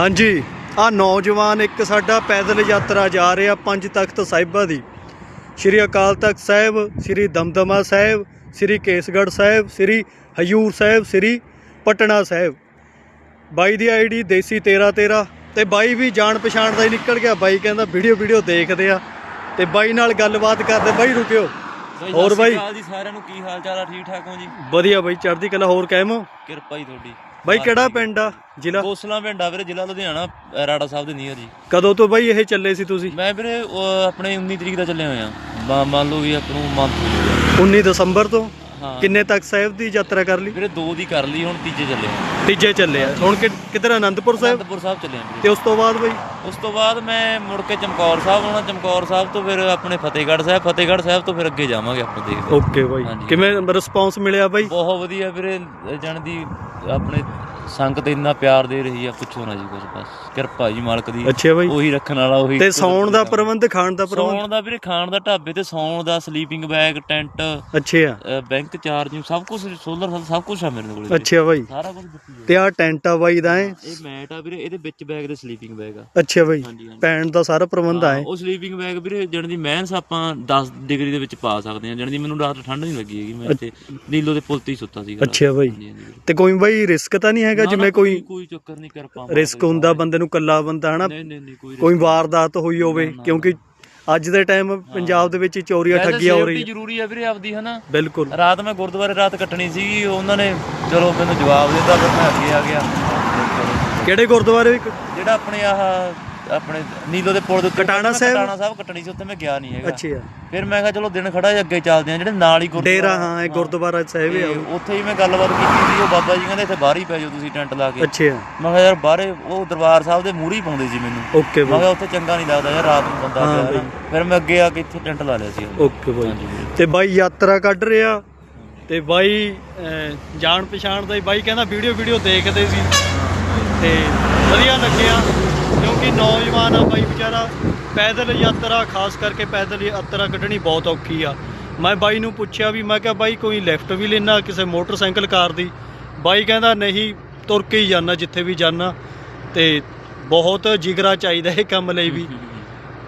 ਹਾਂਜੀ। ਆ ਨੌਜਵਾਨ ਇੱਕ ਸਾਡਾ ਪੈਦਲ ਯਾਤਰਾ ਜਾ ਰਿਹਾ ਪੰਜ ਤਖਤ ਸਾਹਿਬਾਂ ਦੀ। ਸ਼੍ਰੀ ਅਕਾਲ ਤਖਤ ਸਾਹਿਬ ਸ਼੍ਰੀ ਦਮਦਮਾ ਸਾਹਿਬ ਸ਼੍ਰੀ ਕੇਸਗੜ੍ਹ ਸਾਹਿਬ ਸ਼੍ਰੀ ਹਯੂਰ ਸਾਹਿਬ ਸ਼੍ਰੀ ਪਟਨਾ ਸਾਹਿਬ। ਬਾਈ ਦੀ ਆਈਡੀ ਦੇਸੀ 1313 ਤੇ ਬਾਈ ਵੀ ਜਾਣ ਪਛਾਣ ਦਾ ਹੀ ਨਿਕਲ ਗਿਆ। ਬਾਈ ਕਹਿੰਦਾ ਵੀਡੀਓ ਵੀਡੀਓ ਦੇਖਦੇ ਆ ਤੇ ਬਾਈ ਨਾਲ ਗੱਲਬਾਤ ਕਰਦੇ। ਬਾਈ ਰੁਕਿਓ। ਹੋਰ ਬਾਈ? ਜੀ ਸਾਰਿਆਂ ਨੂੰ। ਕੀ ਹਾਲ ਚਾਲ ਆ? ਠੀਕ ਠਾਕ ਹੋ ਜੀ? ਵਧੀਆ ਬਾਈ ਚੜ੍ਹਦੀ ਕਲਾ ਹੋਰ ਕਹਿਮੋ ਕਿਰਪਾ ਹੀ ਤੁਹਾਡੀ। ਬਾਈ ਕਿਹੜਾ ਪਿੰਡ ਆ? ਜ਼ਿਲ੍ਹਾ? ਕੋਸਲਾ ਪਿੰਡ ਆ ਵੀਰੇ ਜ਼ਿਲ੍ਹਾ ਲੁਧਿਆਣਾ ਰਾੜਾ ਸਾਹਿਬ ਦੇ ਨੀਅਰ ਜੀ। ਕਦੋਂ ਤੋਂ ਬਾਈ ਇਹ ਚੱਲੇ ਸੀ ਤੁਸੀਂ? ਮੈਂ ਵੀਰੇ ਉਹ ਆਪਣੇ 19 ਤਰੀਕ ਦਾ ਚੱਲੇ ਹੋਇਆ ਮ- ਮੰਨ ਲਓ ਵੀ ਆਪ ਨੂੰ ਮੰਥ ਹੋ ਜਾਊਗਾ 19 ਦਸੰਬਰ ਤੋਂ? ਹਾਂ। ਕਿੰਨੇ ਤੱਕ ਸਾਹਿਬ ਦੀ ਯਾਤਰਾ ਕਰ ਲਈ? ਵੀਰੇ ਦੋ ਦੀ ਕਰ ਲਈ ਹੁਣ ਤੀਜੇ ਚੱਲੇ ਹਾਂ ਤੀਜੇ ਚੱਲੇ ਆ। ਹੁਣ ਕਿ- ਕਿੱਧਰ ਆਨੰਦਪੁਰ ਸਾਹਿਬ? ਅਨੰਦਪੁਰ ਸਾਹਿਬ ਚੱਲੇ ਵੀਰੇ। ਤੇ ਉਸ ਤੋਂ ਬਾਅਦ ਬਾਈ? ਉਸ ਤੋਂ ਬਾਅਦ ਮੈਂ ਮੁੜ ਕੇ ਚਮਕੌਰ ਸਾਹਿਬ ਆਉਣਾ ਚਮਕੌਰ ਸਾਹਿਬ ਤੋਂ ਫਿਰ ਆਪਣੇ ਫਤਿਹਗੜ੍ਹ ਸਾਹਿਬ ਫਤਿਹਗੜ੍ਹ ਸਾਹਿਬ ਤੋਂ ਫਿਰ ਅੱਗੇ ਜਾਵਾਂਗੇ ਆਪਾਂ ਦੇਖਦੇ। ਓਕੇ ਬਾਈ। ਕਿਵੇਂ ਰਿਸਪੌਂਸ ਮਿਲਿਆ ਬਾਈ ਬਹੁਤ ਵਧੀਆ ਵੀਰੇ ਜਣ ਦੀ ਆਪਣੇ ਸੰਗਤ ਇੰਨਾ ਪਿਆਰ ਦੇ ਰਹੀ ਆ ਪੁੱਛੋ ਨਾ ਜੀ ਕੁਝ ਬਸ। ਕਿਰਪਾ ਜੀ ਮਾਲਕ ਦੀ। ਅੱਛਾ ਬਾਈ। ਉਹੀ ਰੱਖਣ ਵਾਲਾ ਉਹੀ ਤੇ ਸੌਣ ਦਾ ਪ੍ਰਬੰਧ ਖਾਣ ਦਾ ਪ੍ਰਬੰਧ? ਸੌਣ ਦਾ ਵੀਰੇ ਖਾਣ ਦਾ ਢਾਬੇ ਤੇ ਸੌਣ ਦਾ ਸਲੀਪਿੰਗ ਬੈਗ ਟੈਂਟ ਅੱਛਾ। ਬੈਂਕ ਚਾਰਜਿੰਗ ਸਭ ਕੁਝ ਸੋਲਰ ਸਭ ਕੁਝ ਆ ਮੇਰੇ ਕੋਲ। ਅੱਛਾ ਬਾਈ। ਸਾਰਾ ਕੁਝ ਦਿੱਤੀ ਤੇ ਆ ਟੈਂਟ ਆ ਬਾਈ ਦਾ। ਇਹ ਮੈਟ ਆ ਵੀਰੇ ਇਹਦੇ ਵਿੱਚ ਬੈਗ ਦੇ ਸਲੀਪਿੰਗ ਬੈਗ ਆ। ਅੱਛਾ ਬਾਈ। ਪੈਣ ਦਾ ਸਾਰਾ ਪ੍ਰਬੰਧ ਆ ਉਹ ਸਲੀਪਿੰਗ ਬੈਗ ਵੀਰੇ ਜਣ ਦੀ ਮਹਿਨਸ ਆਪਾਂ 10 ਡਿਗਰੀ ਦੇ ਵਿੱਚ ਪਾ ਸਕਦੇ ਆ ਜਣ ਦੀ ਮੈਨੂੰ ਰਾਤ ਠੰਡ ਨਹੀਂ ਲੱਗੀ ਹੈਗੀ ਮੈਂ ਇੱਥੇ ਨੀਲੋ ਦੇ ਪੁਲ ਤੇ ਹੀ ਸੁੱਤਾ ਸੀਗਾ। ਅੱਛਾ ਬਾਈ। ਤੇ ਕੋਈ ਬਾਈ ਰਿਸਕ ਤਾਂ ਨਹੀਂ ਹੈਗਾ? ਨਾ, ਨਾ, ਜਿਵੇਂ ਕੋਈ ਕੋਈ ਚੱਕਰ ਨਹੀਂ ਕਰ ਪਾ ਰਿਸਕ ਹੁੰਦਾ ਬੰਦੇ ਨੂੰ ਕੱਲਾ ਬੰਦਾ ਹਨਾ? ਨਹੀਂ ਨਹੀਂ ਨਹੀਂ ਕੋਈ ਕੋਈ ਵਾਰਦਾਤ ਹੋਈ ਹੋਵੇ ਕਿਉਂਕਿ ਅੱਜ ਦੇ ਟਾਈਮ ਪੰਜਾਬ ਦੇ ਵਿੱਚ ਚੋਰੀਆਂ ਠੱਗੀਆਂ ਹੋ ਸੇਫਟੀ ਰਹੀ ਜ਼ਰੂਰੀ ਆ ਵੀਰੇ ਆਪਦੀ ਹਨਾ? ਬਿਲਕੁਲ। ਰਾਤ ਮੈਂ ਗੁਰਦੁਆਰੇ ਰਾਤ ਕੱਟਣੀ ਸੀਗੀ ਉਹਨਾਂ ਨੇ ਚਲੋ ਮੈਨੂੰ ਜਵਾਬ ਦਿੱਤਾ ਫਿਰ ਮੈਂ ਅੱਗੇ ਆ ਗਿਆ। ਕਿਹੜੇ ਗੁਰਦੁਆਰੇ ਇੱਕ? ਜਿਹੜਾ ਆਪਣੇ ਆਹ ਆਪਣੇ ਨੀਲੋ ਦੇ ਪੁਲ ਦੇ ਉੱਤੇ ਕਟਾਣਾ ਸਾਹਿਬ? ਕਟਾਣਾ ਸਾਹਿਬ ਕੱਟਣੀ ਸੀ ਉੱਥੇ ਮੈਂ ਗਿਆ ਨਹੀਂ ਹੈਗਾ। ਅੱਛਾ। ਆ। ਫਿਰ ਮੈਂ ਕਿਹਾ ਚਲੋ ਦਿਨ ਖੜਾ ਹੈ ਅੱਗੇ ਚੱਲਦੇ ਆ ਜਿਹੜੇ ਨਾਲ ਹੀ ਗੁਰਦੁਆਰਾ ਡੇਰਾ ਹਾਂ ਇਹ ਗੁਰਦੁਆਰਾ ਸਾਹਿਬ ਆ। ਉੱਥੇ ਹੀ ਮੈਂ ਗੱਲਬਾਤ ਕੀਤੀ ਸੀ ਉਹ ਬਾਬਾ ਜੀ ਕਹਿੰਦੇ ਇੱਥੇ ਬਾਹਰ ਹੀ ਪੈ ਜਾਓ ਤੁਸੀਂ ਟੈਂਟ ਲਾ ਕੇ। ਅੱਛਾ। ਆ। ਮੈਂ ਕਿਹਾ ਯਾਰ ਬਾਹਰੇ ਉਹ ਦਰਬਾਰ ਸਾਹਿਬ ਦੇ ਮੂਹਰੇ ਹੀ ਪਾਉਂਦੇ ਸੀ ਮੈਨੂੰ। ਓਕੇ ਮੈਂ ਕਿਹਾ ਉੱਥੇ ਚੰਗਾ ਨਹੀਂ ਲੱਗਦਾ ਯਾਰ ਰਾਤ ਨੂੰ ਬੰਦਾ ਹਾਂ ਪਿਆ ਨਾ। ਫਿਰ ਮੈਂ ਅੱਗੇ ਆ ਕੇ ਇੱਥੇ ਟੈਂਟ ਲਾ ਲਿਆ ਸੀ। ਓਕੇ ਬਾਈ। ਤੇ ਬਾਈ ਯਾਤਰਾ ਕੱਢ ਰਿਹਾ। ਤੇ ਬਾਈ ਜਾਣ ਪਛਾਣ ਦਾ ਹੀ ਬਾਈ ਕਹਿੰਦਾ ਵੀਡੀਓ ਵੀਡੀਓ ਦੇਖਦੇ ਸੀ। ਤੇ ਵਧੀਆ ਲੱਗਿਆ। ਕਿਉਂਕਿ ਨੌਜਵਾਨ ਆ ਬਾਈ ਵਿਚਾਰਾ ਪੈਦਲ ਯਾਤਰਾ ਖਾਸ ਕਰਕੇ ਪੈਦਲ ਯਾਤਰਾ ਕੱਢਣੀ ਬਹੁਤ ਔਖੀ ਆ। ਮੈਂ ਬਾਈ ਨੂੰ ਪੁੱਛਿਆ ਵੀ ਮੈਂ ਕਿਹਾ ਬਾਈ ਕੋਈ ਲੈਫਟ ਵੀ ਲੈਣਾ ਕਿਸੇ ਮੋਟਰਸਾਈਕਲ ਕਾਰ ਦੀ? ਬਾਈ ਕਹਿੰਦਾ ਨਹੀਂ ਤੁਰ ਕੇ ਹੀ ਜਾਣਾ ਜਿੱਥੇ ਵੀ ਜਾਣਾ ਤੇ ਬਹੁਤ ਜਿਗਰਾ ਚਾਹੀਦਾ ਇਹ ਕੰਮ ਲਈ ਵੀ।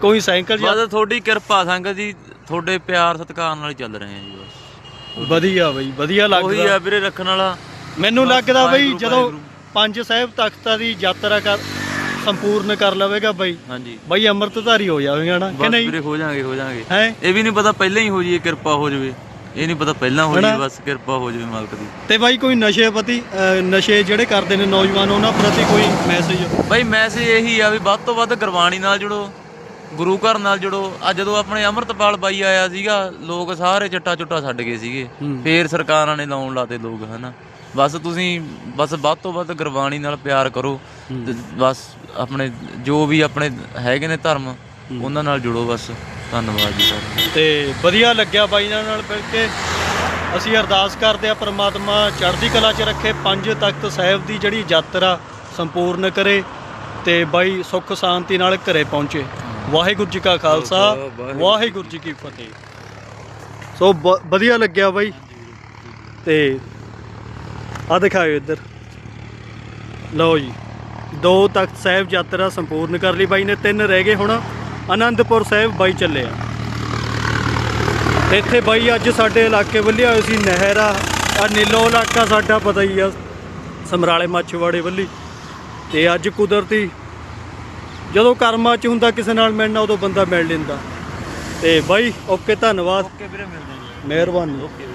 ਕੋਈ ਸਾਈਕਲ ਜਾਂ ਬਸ ਤੁਹਾਡੀ ਕਿਰਪਾ ਸੰਗਤ ਜੀ ਤੁਹਾਡੇ ਪਿਆਰ ਸਤਿਕਾਰ ਨਾਲ ਚੱਲ ਰਹੇ ਆ ਜੀ ਬਸ। ਵਧੀਆ ਬਈ ਵਧੀਆ ਉਹੀ ਲੱਗਦਾ ਆ ਵੀਰੇ ਰੱਖਣ ਵਾਲਾ। ਮੈਨੂੰ ਲੱਗਦਾ ਬਈ ਜਦੋਂ। ਪੰਜ ਸਾਹਿਬ ਤਖਤਾਂ ਦੀ ਯਾਤਰਾ ਕਰ ਸੰਪੂਰਨ ਕਰ ਲਵੇਗਾ ਬਈ। ਹਾਂਜੀ। ਬਈ ਅੰਮ੍ਰਿਤਧਾਰੀ ਹੋ ਜਾਵੇਗਾ ਨਾ ਕਿ ਬਸ ਨਹੀਂ? ਵੀਰੇ ਹੋ ਜਾਾਂਗੇ ਹੋ ਜਾਾਂਗੇ ਹੈ? ਇਹ ਵੀ ਨਹੀਂ ਪਤਾ ਪਹਿਲਾਂ ਹੀ ਹੋ ਜਾਈਏ ਕਿਰਪਾ ਹੋ ਜਾਵੇ। ਇਹ ਨਹੀਂ ਪਤਾ ਪਹਿਲਾਂ ਹੋ ਹਨਾ? ਜਾਵੇ ਬਸ ਕਿਰਪਾ ਹੋ ਜਾਵੇ ਮਾਲਕ ਦੀ। ਤੇ ਬਾਈ ਕੋਈ ਨਸ਼ੇ ਪ੍ਰਤੀ ਅਹ, ਨਸ਼ੇ ਜਿਹੜੇ ਕਰਦੇ ਨੇ ਨੌਜਵਾਨ ਉਹਨਾਂ ਪ੍ਰਤੀ ਕੋਈ ਮੈਸੇਜ ਬਾਈ ਮੈਸੇਜ ਇਹੀ ਆ ਵੀ ਵੱਧ ਤੋਂ ਵੱਧ ਗੁਰਬਾਣੀ ਨਾਲ ਜੁੜੋ ਗੁਰੂ ਘਰ ਨਾਲ ਜੁੜੋ। ਆ ਜਦੋਂ ਆਪਣੇ ਅੰਮ੍ਰਿਤਪਾਲ ਬਾਈ ਆਇਆ ਸੀਗਾ ਲੋਕ ਸਾਰੇ ਚੱਟਾ ਚੁੱਟਾ ਛੱਡ ਗਏ ਸੀਗੇ। ਹੂੰ। ਫੇਰ ਸਰਕਾਰਾਂ ਨੇ ਲਾਉਣ ਲਾਤੇ ਲੋਕ ਹਨਾ? ਬਸ ਤੁਸੀਂ ਬਸ ਵੱਧ ਤੋਂ ਵੱਧ ਗੁਰਬਾਣੀ ਨਾਲ ਪਿਆਰ ਕਰੋ ਤੇ ਬਸ ਆਪਣੇ ਜੋ ਵੀ ਆਪਣੇ ਹੈਗੇ ਨੇ ਧਰਮ ਉਹਨਾਂ ਨਾਲ ਜੁੜੋ ਬਸ। ਧੰਨਵਾਦ ਜੀ ਸਰ ਤੇ ਵਧੀਆ ਲੱਗਿਆ ਬਾਈ ਨਾਲ ਨਾਲ ਮਿਲ ਕੇ। ਅਸੀਂ ਅਰਦਾਸ ਕਰਦੇ ਆ ਪ੍ਰਮਾਤਮਾ ਚੜ੍ਹਦੀ ਕਲਾ 'ਚ ਰੱਖੇ ਪੰਜ ਤਖਤ ਸਾਹਿਬ ਦੀ ਜਿਹੜੀ ਯਾਤਰਾ ਸੰਪੂਰਨ ਕਰੇ ਤੇ ਬਾਈ ਸੁੱਖ ਸ਼ਾਂਤੀ ਨਾਲ ਘਰੇ ਪਹੁੰਚੇ। ਵਾਹਿਗੁਰੂ ਜੀ ਕਾ ਖਾਲਸਾ। ਵਾਹਿਗੁਰੂ ਜੀ ਕੀ ਫਤਿਹ। ਸੋ ਬ- ਵਧੀਆ ਲੱਗਿਆ ਬਾਈ। ਤੇ ਆ ਦਿਖਾਓ ਇੱਧਰ। ਲਓ ਜੀ ਦੋ ਤਖਤ ਸਾਹਿਬ ਯਾਤਰਾ ਸੰਪੂਰਨ ਕਰ ਲਈ ਬਾਈ ਨੇ ਤਿੰਨ ਰਹਿ ਗਏ ਹੁਣ ਆਨੰਦਪੁਰ ਸਾਹਿਬ ਬਾਈ ਚੱਲੇ ਆ। ਇੱਥੇ ਬਾਈ ਅੱਜ ਸਾਡੇ ਇਲਾਕੇ ਵੱਲੇ ਆਏ ਸੀ ਨਹਿਰ ਆ ਆ ਨੀਲੋ ਇਲਾਕਾ ਸਾਡਾ ਪਤਾ ਹੀ ਆ ਸਮਰਾਲੇ ਮੱਛਵਾੜੇ ਵੱਲੀ। ਤੇ ਅੱਜ ਕੁਦਰਤੀ ਜਦੋਂ ਕਰਮਾਂ ਚ ਹੁੰਦਾ ਕਿਸੇ ਨਾਲ ਮਿਲਣਾ ਉਦੋਂ ਬੰਦਾ ਮਿਲ ਲੈਂਦਾ। ਤੇ ਬਾਈ ਓਕੇ ਧੰਨਵਾਦ। ਓਕੇ ਵੀਰੇ ਮਿਲਦੇ ਜੀ। ਮਿਹਰਬਾਨੀ। ਓਕੇ